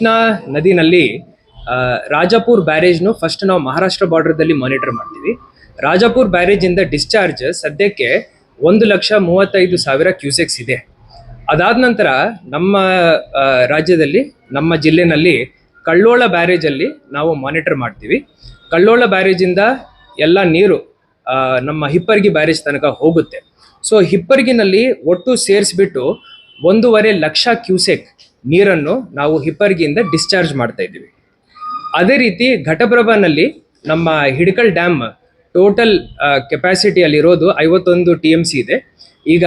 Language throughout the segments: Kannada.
ಕೃಷ್ಣಾ ನದಿನಲ್ಲಿ ರಾಜಾಪುರ್ ಬ್ಯಾರೇಜ್ನು ಫಸ್ಟ್ ನಾವು ಮಹಾರಾಷ್ಟ್ರ ಬಾರ್ಡರ್ದಲ್ಲಿ ಮಾನಿಟರ್ ಮಾಡ್ತೀವಿ. ರಾಜಾಪುರ್ ಬ್ಯಾರೇಜಿಂದ ಡಿಸ್ಚಾರ್ಜ್ ಸದ್ಯಕ್ಕೆ ಒಂದು ಲಕ್ಷ ಮೂವತ್ತೈದು ಸಾವಿರ ಕ್ಯೂಸೆಕ್ಸ್ ಇದೆ. ಅದಾದ ನಂತರ ನಮ್ಮ ರಾಜ್ಯದಲ್ಲಿ, ನಮ್ಮ ಜಿಲ್ಲೆನಲ್ಲಿ ಕಳ್ಳೋಳ ಬ್ಯಾರೇಜಲ್ಲಿ ನಾವು ಮಾನಿಟರ್ ಮಾಡ್ತೀವಿ. ಕಳ್ಳೋಳ ಬ್ಯಾರೇಜಿಂದ ಎಲ್ಲ ನೀರು ನಮ್ಮ ಹಿಪ್ಪರ್ಗಿ ಬ್ಯಾರೇಜ್ ತನಕ ಹೋಗುತ್ತೆ. ಸೊ ಹಿಪ್ಪರ್ಗಿನಲ್ಲಿ ಒಟ್ಟು ಸೇರಿಸ್ಬಿಟ್ಟು ಒಂದೂವರೆ ಲಕ್ಷ ಕ್ಯೂಸೆಕ್ ನೀರನ್ನು ನಾವು ಹಿಪ್ಪರ್ಗಿಯಿಂದ ಡಿಸ್ಚಾರ್ಜ್ ಮಾಡ್ತಾ ಇದ್ದೀವಿ. ಅದೇ ರೀತಿ ಘಟಪ್ರಭಾನಲ್ಲಿ ನಮ್ಮ ಹಿಡಕಲ್ ಡ್ಯಾಮ್ ಟೋಟಲ್ ಕೆಪಾಸಿಟಿಯಲ್ಲಿರೋದು ಐವತ್ತೊಂದು ಟಿ ಎಂ ಸಿ ಇದೆ. ಈಗ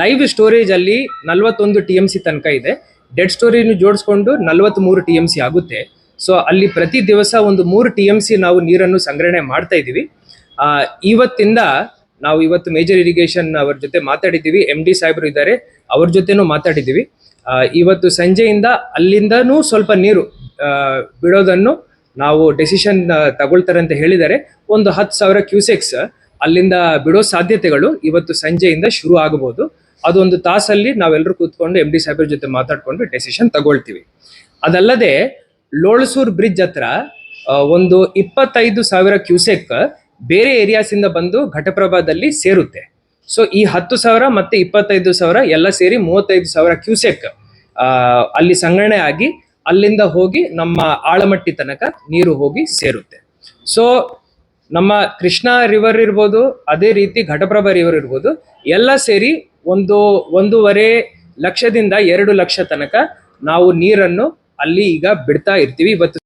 ಲೈವ್ ಸ್ಟೋರೇಜ್ ಅಲ್ಲಿ ನಲವತ್ತೊಂದು ಟಿ ಎಂ ಸಿ ತನಕ ಇದೆ. ಡೆಡ್ ಸ್ಟೋರೇಜ್ ಜೋಡಿಸ್ಕೊಂಡು ನಲವತ್ತ್ಮೂರು ಟಿ ಎಂ ಸಿ ಆಗುತ್ತೆ. ಸೊ ಅಲ್ಲಿ ಪ್ರತಿ ದಿವಸ ಒಂದು ಮೂರು ಟಿ ಎಂ ಸಿ ನಾವು ನೀರನ್ನು ಸಂಗ್ರಹಣೆ ಮಾಡ್ತಾ ಇದ್ದೀವಿ. ಇವತ್ತಿಂದ ನಾವು ಇವತ್ತು ಮೇಜರ್ ಇರಿಗೇಷನ್ ಅವ್ರ ಜೊತೆ ಮಾತಾಡಿದ್ದೀವಿ. ಎಂ ಡಿ ಸಾಹೇಬರು ಇದ್ದಾರೆ. ಅವ್ರ ಜೊತೆನೂ ಮಾತಾಡಿದ್ದೀವಿ. ಇವತ್ತು ಸಂಜೆಯಿಂದ ಅಲ್ಲಿಂದನೂ ಸ್ವಲ್ಪ ನೀರು ಬಿಡೋದನ್ನು ನಾವು ಡೆಸಿಷನ್ ತಗೊಳ್ತಾರೆ ಅಂತ ಹೇಳಿದ್ದಾರೆ. ಒಂದು ಹತ್ತು ಸಾವಿರ ಕ್ಯೂಸೆಕ್ಸ್ ಅಲ್ಲಿಂದ ಬಿಡೋ ಸಾಧ್ಯತೆಗಳು ಇವತ್ತು ಸಂಜೆಯಿಂದ ಶುರು ಆಗಬಹುದು. ಅದೊಂದು ತಾಸಲ್ಲಿ ನಾವೆಲ್ಲರೂ ಕೂತ್ಕೊಂಡು ಎಂ ಡಿ ಸಾಹೇಬ್ರ ಜೊತೆ ಮಾತಾಡ್ಕೊಂಡು ಡೆಸಿಷನ್ ತಗೊಳ್ತೀವಿ. ಅದಲ್ಲದೆ, ಲೋಳಸೂರ್ ಬ್ರಿಡ್ಜ್ ಹತ್ರ ಒಂದು ಇಪ್ಪತ್ತೈದು ಸಾವಿರ ಕ್ಯೂಸೆಕ್ ಬೇರೆ ಏರಿಯಾಸ್ ಇಂದ ಬಂದು ಘಟಪ್ರಭಾದಲ್ಲಿ ಸೇರುತ್ತೆ. ಸೊ ಈ ಹತ್ತು ಸಾವಿರ ಮತ್ತೆ ಇಪ್ಪತ್ತೈದು ಸಾವಿರ ಎಲ್ಲ ಸೇರಿ ಮೂವತ್ತೈದು ಸಾವಿರ ಕ್ಯೂಸೆಕ್ ಅಲ್ಲಿ ಸಂಗ್ರಹಣೆ ಆಗಿ ಅಲ್ಲಿಂದ ಹೋಗಿ ನಮ್ಮ ಆಳಮಟ್ಟಿ ತನಕ ನೀರು ಹೋಗಿ ಸೇರುತ್ತೆ. ಸೊ ನಮ್ಮ ಕೃಷ್ಣ ರಿವರ್ ಇರ್ಬೋದು, ಅದೇ ರೀತಿ ಘಟಪ್ರಭಾ ರಿವರ್ ಇರ್ಬೋದು, ಎಲ್ಲ ಸೇರಿ ಒಂದು ಒಂದೂವರೆ ಲಕ್ಷದಿಂದ ಎರಡು ಲಕ್ಷ ತನಕ ನಾವು ನೀರನ್ನು ಅಲ್ಲಿ ಈಗ ಬಿಡ್ತಾ ಇರ್ತೀವಿ. ಇವತ್ತು